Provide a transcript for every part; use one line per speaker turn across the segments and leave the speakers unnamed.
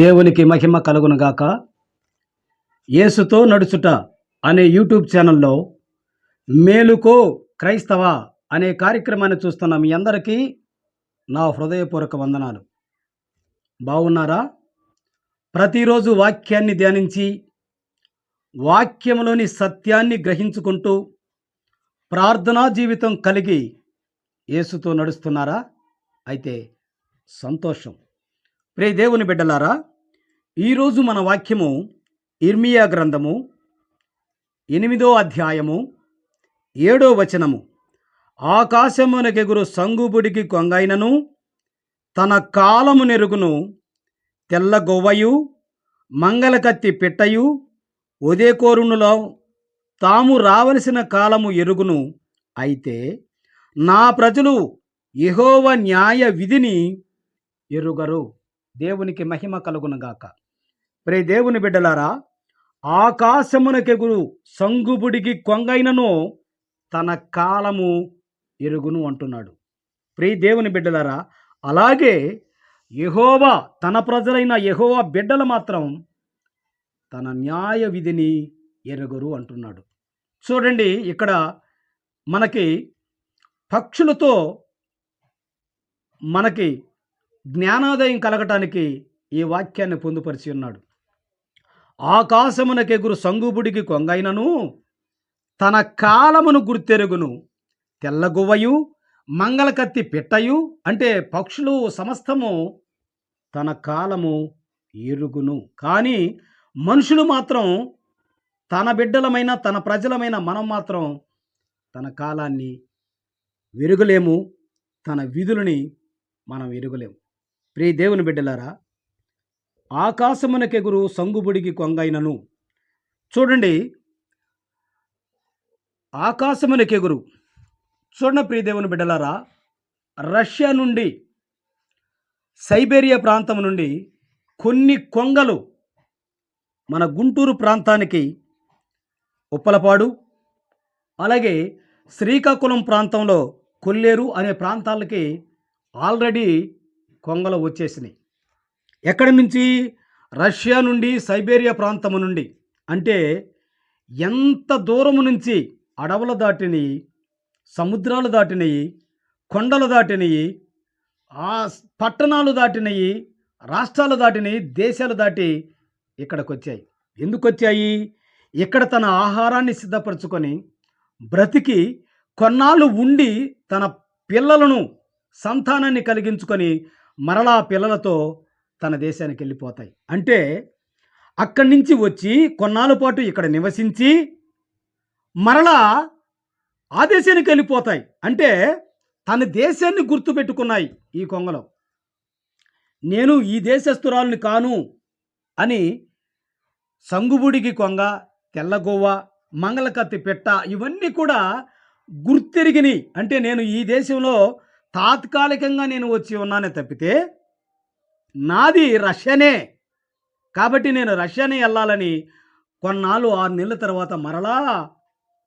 దేవునికి మహిమ కలుగునుగాక యేసుతో నడుచుట అనే యూట్యూబ్ ఛానల్లో మేలుకో క్రైస్తవ అనే కార్యక్రమాన్ని చూస్తున్న మీ అందరికీ నా హృదయపూర్వక వందనాలు. బాగున్నారా ప్రతిరోజు వాక్యాన్ని ధ్యానించి వాక్యంలోని సత్యాన్ని గ్రహించుకుంటూ ప్రార్థనా జీవితం కలిగి యేసుతో నడుస్తున్నారా? అయితే సంతోషం. ప్రే దేవుని బిడ్డలారా ఈరోజు మన వాక్యము ఇర్మియా గ్రంథము ఎనిమిదో అధ్యాయము ఏడో వచనము. ఆకాశమునకెగురు సంగుబుడికి కొంగైనను తన కాలము నెరుగును తెల్ల గొవ్వయు మంగళకత్తి పిట్టయు ఉదయకోరునులో తాము రావలసిన కాలము ఎరుగును అయితే నా ప్రజలు యహోవ న్యాయ విధిని ఎరుగరు. దేవునికి మహిమ కలుగునుగాక ప్రే దేవుని బిడ్డలారా ఆకాశమునకెగురు సంగుబుడికి కొంగైనను తన కాలము ఎరుగును అంటున్నాడు. ప్రియ దేవుని బిడ్డలారా అలాగే యహోవా తన ప్రజలైన యహోవా బిడ్డలు మాత్రం తన న్యాయ విధిని ఎరుగురు అంటున్నాడు. చూడండి ఇక్కడ మనకి పక్షులతో మనకి జ్ఞానోదయం కలగటానికి ఈ వాక్యాన్ని పొందుపరిచి ఉన్నాడు. ఆకాశమునకెగురు సంగుబుడికి కొంగైనను తన కాలమును గుర్తెరుగును. తెల్లగువ్వయు మంగళకత్తి పిట్టయు అంటే పక్షులు సమస్తము తన కాలము ఎరుగును. కానీ మనుషులు మాత్రం తన బిడ్డలమైన తన ప్రజలమైన మనం మాత్రం తన కాలాన్ని వెరుగలేము తన విధులని మనం ఎరుగలేము. ప్రియ దేవుని బిడ్డలారా ఆకాశమునకెగురు సంగుబుడికి కొంగైనను. చూడండి. ఆకాశమునకెగురు. చూడండి ప్రియదేవుని బిడ్డలారా. రష్యా నుండి సైబేరియా ప్రాంతం నుండి కొన్ని కొంగలు మన గుంటూరు ప్రాంతానికి ఉప్పలపాడు అలాగే శ్రీకాకుళం ప్రాంతంలో కొల్లేరు అనే ప్రాంతాలకి ఆల్రెడీ కొంగలు వచ్చేసినాయి. ఎక్కడి నుంచి రష్యా నుండి సైబేరియా ప్రాంతము నుండి. అంటే ఎంత దూరము నుంచి అడవులు దాటిని సముద్రాలు దాటినవి కొండలు దాటినవి ఆ పట్టణాలు దాటినవి రాష్ట్రాలు దాటినవి దేశాలు దాటి ఇక్కడికి వచ్చాయి ఎందుకు వచ్చాయి ఇక్కడ తన ఆహారాన్ని సిద్ధపరచుకొని బ్రతికి కొన్నాళ్ళు ఉండి తన పిల్లలను సంతానాన్ని కలిగించుకొని మరలా పిల్లలతో తన దేశానికి వెళ్ళిపోతాయి. అంటే అక్కడి నుంచి వచ్చి కొన్నాళ్ళ పాటు ఇక్కడ నివసించి మరలా ఆ దేశానికి వెళ్ళిపోతాయి. అంటే తన దేశాన్ని గుర్తుపెట్టుకున్నాయి ఈ కొంగలో. నేను ఈ దేశస్తురాలని కాను అని సంగుబుడికి కొంగ తెల్లగోవ మంగళకత్తి పెట్ట ఇవన్నీ కూడా గుర్తెరిగినాయి. అంటే నేను ఈ దేశంలో తాత్కాలికంగా నేను వచ్చి ఉన్నానే తప్పితే నాది రష్యానే. కాబట్టి నేను రష్యానే వెళ్ళాలని కొన్నాళ్ళు ఆరు నెలల తర్వాత మరలా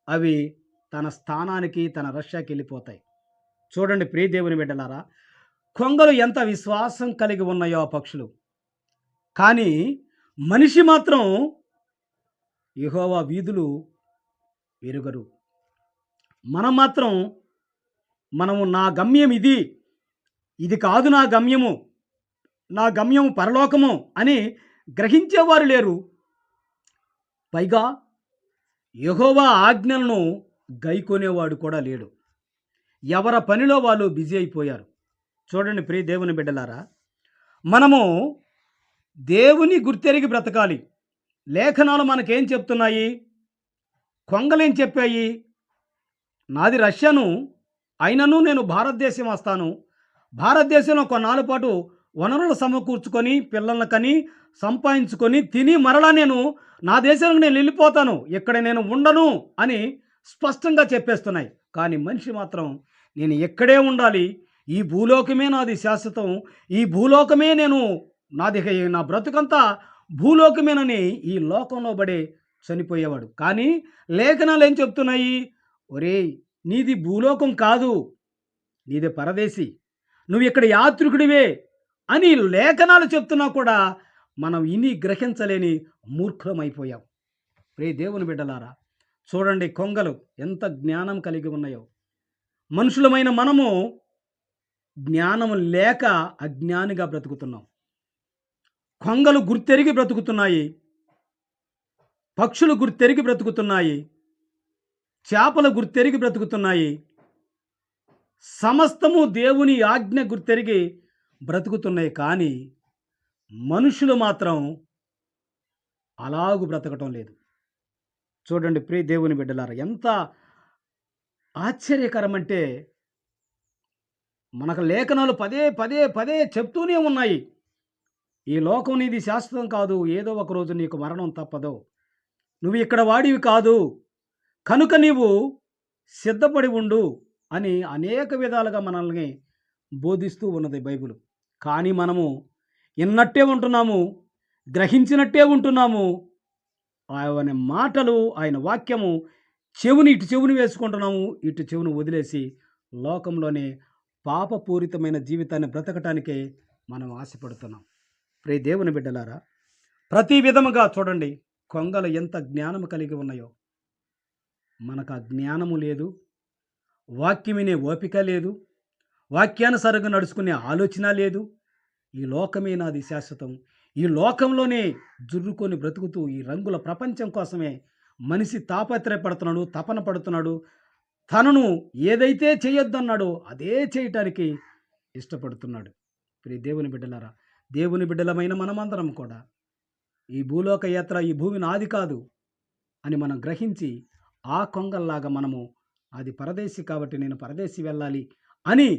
అవి తన స్థానానికి తన రష్యాకి వెళ్ళిపోతాయి. చూడండి ప్రియదేవుని బిడ్డలారా కొంగలు ఎంత విశ్వాసం కలిగి ఉన్నాయో ఆ పక్షులు. కానీ మనిషి మాత్రం యెహోవా వీధులు ఎరుగరు. మనం మాత్రం మనము నా గమ్యం ఇది. ఇది కాదు నా గమ్యము. నా గమ్యం పరలోకము అని గ్రహించేవారు లేరు. పైగా యహోవా ఆజ్ఞలను గైకొనేవాడు కూడా లేడు. ఎవరి పనిలో వాళ్ళు బిజీ అయిపోయారు. చూడండి ప్రియ దేవుని బిడ్డలారా మనము దేవుని గుర్తెరిగి బ్రతకాలి. లేఖనాలు మనకేం చెప్తున్నాయి? కొంగలేం చెప్పాయి? నాది రష్యాను అయినను నేను భారతదేశం వస్తాను. భారతదేశంలో కొన్నాళ్ళ పాటు వనరులు సమకూర్చుకొని పిల్లలను కని సంపాదించుకొని తిని మరలా నేను నా దేశానికి నేను వెళ్ళిపోతాను ఇక్కడ నేను ఉండను అని స్పష్టంగా చెప్పేస్తున్నాయి. కానీ మనిషి మాత్రం నేను ఎక్కడే ఉండాలి ఈ భూలోకమే నాది శాశ్వతం ఈ భూలోకమే నేను నాది నా బ్రతుకంతా భూలోకమేనని ఈ లోకంలో పడే చనిపోయేవాడు. కానీ లేఖనాలు ఏం చెప్తున్నాయి? ఒరేయ్ నీది భూలోకం కాదు నీది పరదేశి. నువ్వు ఇక్కడ యాత్రికుడివే అని లేఖనాలు చెప్తున్నా కూడా మనం ఇని గ్రహించలేని మూర్ఖులమైపోయాం. ప్రే దేవుని బిడ్డలారా చూడండి కొంగలు ఎంత జ్ఞానం కలిగి ఉన్నాయో. మనుషులమైన మనము జ్ఞానం లేక అజ్ఞానిగా బ్రతుకుతున్నాం. కొంగలు గుర్తెరిగి బ్రతుకుతున్నాయి. పక్షులు గుర్తెరిగి బ్రతుకుతున్నాయి. చేపలు గుర్తెరిగి బ్రతుకుతున్నాయి. సమస్తము దేవుని ఆజ్ఞ గుర్తెరిగి బ్రతుకుతున్నాయి కానీ మనుషులు మాత్రం అలాగు బ్రతకటం లేదు. చూడండి ప్రియ దేవుని బిడ్డలారా ఎంత ఆశ్చర్యకరం అంటే మనకు లేఖనాలు పదే పదే పదే చెప్తూనే ఉన్నాయి. ఈ లోకం నీది శాశ్వతం కాదు ఏదో ఒక రోజు నీకు మరణం తప్పదు. నువ్వు ఇక్కడ వాడివి కాదు. కనుక నీవు సిద్ధపడి ఉండు అని అనేక విధాలుగా మనల్ని బోధిస్తూ ఉన్నది బైబిల్. కానీ మనము విన్నట్టే ఉంటున్నాము గ్రహించినట్టే ఉంటున్నాము. ఆయన మాటలు ఆయన వాక్యము చెవుని ఇటు చెవుని వేసుకుంటున్నాము ఇటు చెవును వదిలేసి లోకంలోనే పాపపూరితమైన జీవితాన్ని బ్రతకటానికే మనం ఆశపడుతున్నాం. ప్రే దేవుని బిడ్డలారా ప్రతి విధముగా చూడండి కొంగలు ఎంత జ్ఞానము కలిగి ఉన్నాయో. మనకు ఆ జ్ఞానము లేదు వాక్యమినే ఓపిక లేదు వాక్యానుసారంగా నడుచుకునే ఆలోచన లేదు. ఈ లోకమే నాది శాశ్వతం. ఈ లోకంలోనే జుర్రుకొని బ్రతుకుతూ ఈ రంగుల ప్రపంచం కోసమే మనిషి తాపత్రయపడుతున్నాడు తపన పడుతున్నాడు. తనను ఏదైతే చేయొద్దన్నాడో అదే చేయటానికి ఇష్టపడుతున్నాడు. ప్రియ దేవుని బిడ్డలారా దేవుని బిడ్డలమైన మనమందరం కూడా ఈ భూలోక యాత్ర ఈ భూమి నాది కాదు అని మనం గ్రహించి ఆ కొంగల్లాగా మనము అది పరదేశి కాబట్టి నేను పరదేశి వెళ్ళాలి అని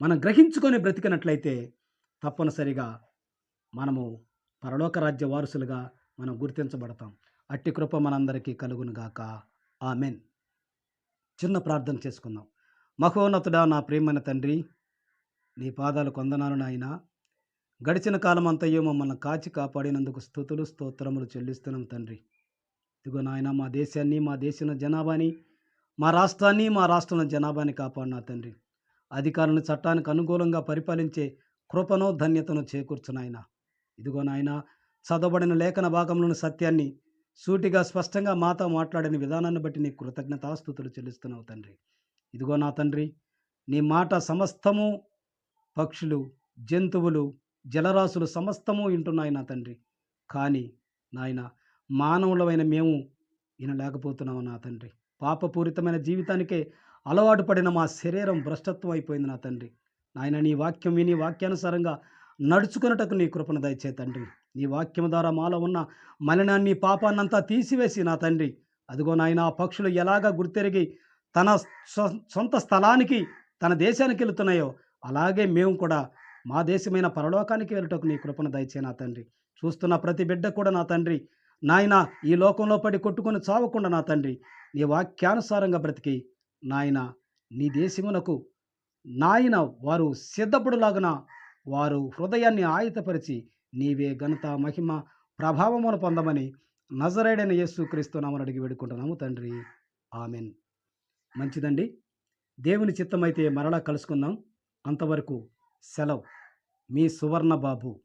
మనం గ్రహించుకొని బ్రతికినట్లయితే తప్పనిసరిగా మనము పరలోక రాజ్య వారసులుగా మనం గుర్తించబడతాం. అట్టి కృప మనందరికీ కలుగునుగాక ఆమెన్. చిన్న ప్రార్థన చేసుకుందాం. మహోన్నతుడా నా ప్రేమైన తండ్రి నీ పాదాలు కొందనాలు నాయన. గడిచిన కాలం అంతయ్యో మమ్మల్ని కాచి కాపాడినందుకు స్థుతులు స్తోత్రములు చెల్లిస్తున్నాం తండ్రి. ఇదిగో నాయన మా దేశాన్ని మా దేశంలో జనాభాని మా రాష్ట్రాన్ని మా రాష్ట్రంలో జనాభాని కాపాడినా తండ్రి. అధికారులను చట్టానికి అనుకూలంగా పరిపాలించే కృపను ధన్యతను చేకూర్చు నాయన. ఇదిగో నాయన చదవబడిన లేఖన భాగంలోని సత్యాన్ని సూటిగా స్పష్టంగా మాతో మాట్లాడిన విధానాన్ని బట్టి నీ కృతజ్ఞతాస్థుతులు చెల్లిస్తున్నావు తండ్రి. ఇదిగో నా తండ్రి నీ మాట సమస్తము పక్షులు జంతువులు జలరాశులు సమస్తము వింటున్నాయి నా తండ్రి. కానీ నాయన మానవులమైన మేము వినలేకపోతున్నాము నా తండ్రి. పాపపూరితమైన జీవితానికే అలవాటు పడిన మా శరీరం భ్రష్టత్వం అయిపోయింది నా తండ్రి. నాయన నీ వాక్యం విని వాక్యానుసారంగా నడుచుకున్నటకు నీ కృపను దయచే తండ్రి. నీ వాక్యం ద్వారా మాలో ఉన్న మలినాన్ని పాపాన్నంతా తీసివేసి నా తండ్రి. అదిగో నాయన ఆ పక్షులు ఎలాగా గుర్తెరిగి తన సొంత స్థలానికి తన దేశానికి వెళుతున్నాయో అలాగే మేము కూడా మా దేశమైన పరలోకానికి వెళ్ళటకు నీ కృపను దయచే నా తండ్రి. చూస్తున్న ప్రతి బిడ్డ కూడా నా తండ్రి. నాయన ఈ లోకంలో పడి కొట్టుకొని చావకుండా నా తండ్రి. నీ వాక్యానుసారంగా బ్రతికి నాయన నీ దేశమునకు నాయన వారు సిద్ధపడులాగున వారు హృదయాన్ని ఆయుతపరిచి నీవే ఘనత మహిమ ప్రభావమును పొందమని నజరైడైన యేసు క్రీస్తు నామని అడిగి వేడుకుంటున్నాము తండ్రి. ఆమెన్. మంచిదండి. దేవుని చిత్తమైతే మరలా కలుసుకుందాం. అంతవరకు సెలవు. మీ సువర్ణ బాబు